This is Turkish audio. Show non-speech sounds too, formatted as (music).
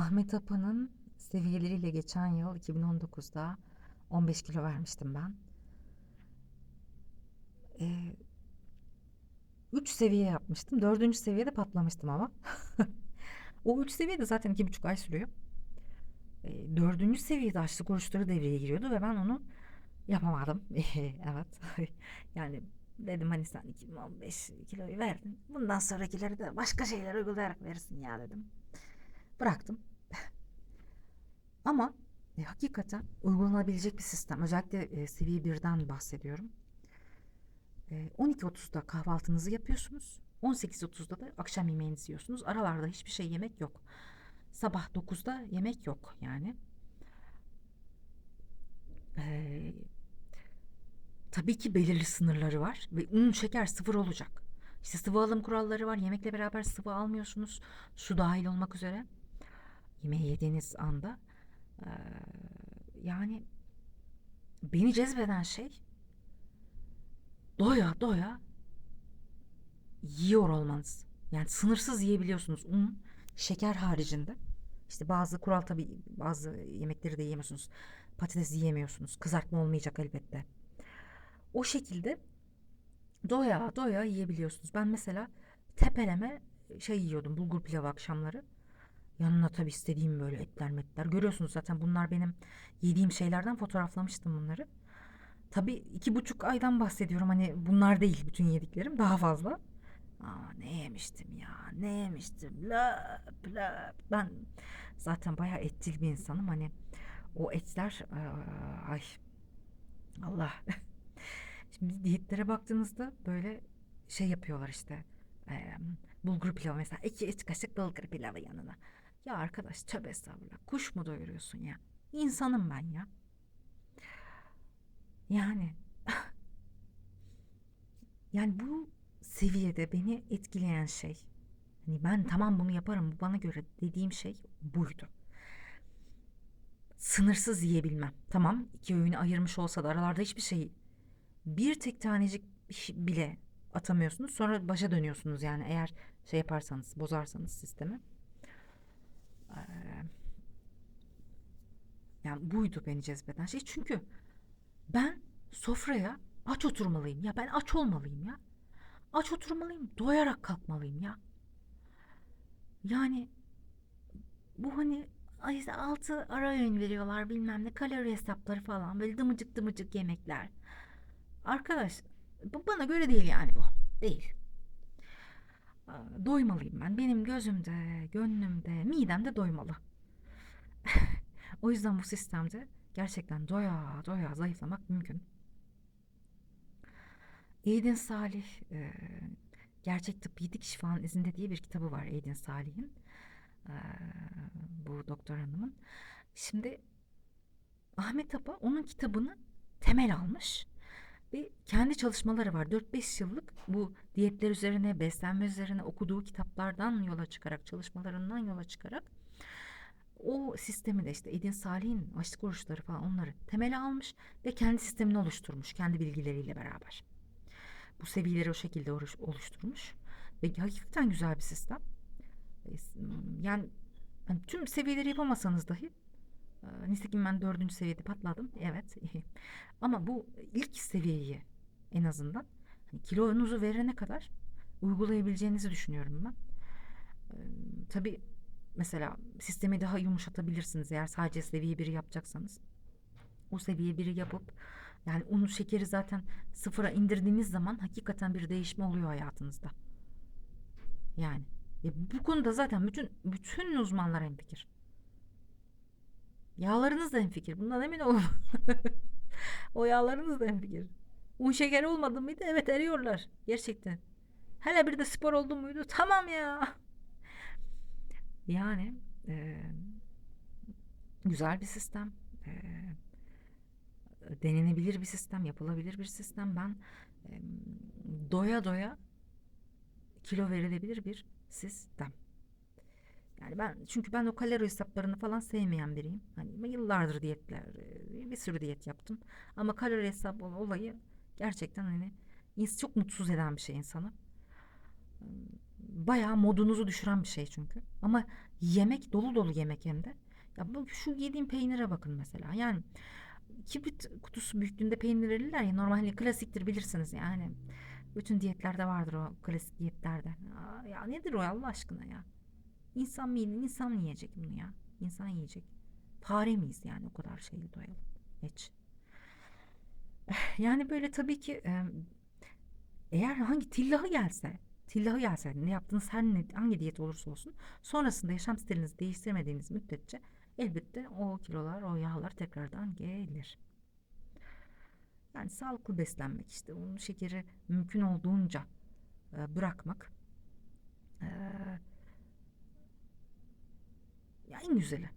Ahmet Apa'nın seviyeleriyle geçen yıl 2019'da 15 kilo vermiştim ben. Ee, 3 seviye yapmıştım. Dördüncü seviyede patlamıştım ama. (laughs) o 3 seviye de zaten 2,5 ay sürüyor. Ee, dördüncü seviyede açlık oruçları devreye giriyordu ve ben onu yapamadım. (laughs) evet. (laughs) yani dedim hani sen 2015 kiloyu verdin. Bundan sonrakileri de başka şeyler uygulayarak verirsin ya dedim. Bıraktım. Ama e, hakikaten uygulanabilecek bir sistem. Özellikle e, seviye 1'den bahsediyorum. E, 12.30'da kahvaltınızı yapıyorsunuz. 18.30'da da akşam yemeğinizi yiyorsunuz. Aralarda hiçbir şey yemek yok. Sabah 9'da yemek yok yani. E, tabii ki belirli sınırları var ve un, şeker sıfır olacak. İşte sıvı alım kuralları var. Yemekle beraber sıvı almıyorsunuz. Su dahil olmak üzere. Yemeği yediğiniz anda. Ee, yani beni cezbeden şey doya doya yiyor olmanız. Yani sınırsız yiyebiliyorsunuz. Un, şeker haricinde. İşte bazı kural tabii bazı yemekleri de yiyemiyorsunuz. Patates yiyemiyorsunuz. Kızartma olmayacak elbette. O şekilde doya doya yiyebiliyorsunuz. Ben mesela tepeleme şey yiyordum bulgur pilavı akşamları. Yanına tabii istediğim böyle etler metler. Görüyorsunuz zaten bunlar benim yediğim şeylerden fotoğraflamıştım bunları. Tabii iki buçuk aydan bahsediyorum. Hani bunlar değil bütün yediklerim daha fazla. Aa, ne yemiştim ya ne yemiştim löp löp. Ben zaten bayağı etçil bir insanım. Hani o etler aa, ay Allah. (laughs) Şimdi diyetlere baktığınızda böyle şey yapıyorlar işte. Eee bulgur pilavı mesela iki üç kaşık bulgur pilavı yanına. Ya arkadaş tövbe estağfurullah kuş mu doyuruyorsun ya? İnsanım ben ya. Yani (laughs) yani bu seviyede beni etkileyen şey hani ben tamam bunu yaparım bu bana göre dediğim şey buydu. Sınırsız yiyebilmem. Tamam iki öğünü ayırmış olsa da aralarda hiçbir şey bir tek tanecik bile atamıyorsunuz. Sonra başa dönüyorsunuz yani eğer şey yaparsanız bozarsanız sistemi. Ee, yani buydu beni cezbeden şey. Çünkü ben sofraya aç oturmalıyım ya. Ben aç olmalıyım ya. Aç oturmalıyım. Doyarak kalkmalıyım ya. Yani bu hani işte altı ara öğün veriyorlar bilmem ne kalori hesapları falan böyle dımıcık dımıcık yemekler. Arkadaş bana göre değil yani bu. Değil. Doymalıyım ben. Benim gözümde, gönlümde, midemde doymalı. (laughs) o yüzden bu sistemde gerçekten doya doya zayıflamak mümkün. Eydin Salih e, Gerçek Tıp Yedik Şifanın İzinde diye bir kitabı var Eydin Salih'in. E, bu doktor hanımın. Şimdi Ahmet Apa onun kitabını temel almış ve kendi çalışmaları var. 4-5 yıllık bu diyetler üzerine, beslenme üzerine okuduğu kitaplardan yola çıkarak, çalışmalarından yola çıkarak o sistemi de işte Edin Salih'in açlık oruçları falan onları temele almış ve kendi sistemini oluşturmuş kendi bilgileriyle beraber. Bu seviyeleri o şekilde oluşturmuş ve hakikaten güzel bir sistem. Yani hani tüm seviyeleri yapamasanız dahi Nitekim ben dördüncü seviyede patladım. Evet. Ama bu ilk seviyeyi en azından hani kilonuzu verene kadar uygulayabileceğinizi düşünüyorum ben. Ee, tabii mesela sistemi daha yumuşatabilirsiniz eğer sadece seviye biri yapacaksanız. O seviye biri yapıp yani unu şekeri zaten sıfıra indirdiğiniz zaman hakikaten bir değişme oluyor hayatınızda. Yani ya bu konuda zaten bütün bütün uzmanlar hemfikir. Yağlarınız da hemfikir. Bundan emin olun. (laughs) o yağlarınız da hemfikir. Un şeker olmadı mıydı? Evet eriyorlar. Gerçekten. Hele bir de spor oldu muydu? Tamam ya. (laughs) Yani e, güzel bir sistem. E, denenebilir bir sistem. Yapılabilir bir sistem. Ben e, doya doya kilo verilebilir bir sistem. Yani ben çünkü ben o kalori hesaplarını falan sevmeyen biriyim. Hani yıllardır diyetler, e, bir sürü diyet yaptım. Ama kalori hesabı olayı gerçekten hani çok mutsuz eden bir şey insanı. bayağı modunuzu düşüren bir şey çünkü. Ama yemek dolu dolu yemek hem de. Ya bu şu yediğim peynire bakın mesela. Yani kibrit kutusu büyüklüğünde peynir verirler ya normal hani klasiktir bilirsiniz yani. Bütün diyetlerde vardır o klasik diyetlerde. Ya nedir o Allah aşkına ya? İnsan mı yedi- insan yiyecek bunu ya? İnsan yiyecek. Fare miyiz yani o kadar şeyle doyalım? Hiç. (laughs) Yani böyle tabii ki eğer hangi tillahı gelse, tillahı gelse ne yaptığınız her ne, hangi diyet olursa olsun sonrasında yaşam stilinizi değiştirmediğiniz müddetçe elbette o kilolar, o yağlar tekrardan gelir. Yani sağlıklı beslenmek işte onun şekeri mümkün olduğunca e, bırakmak e, ya en güzeli.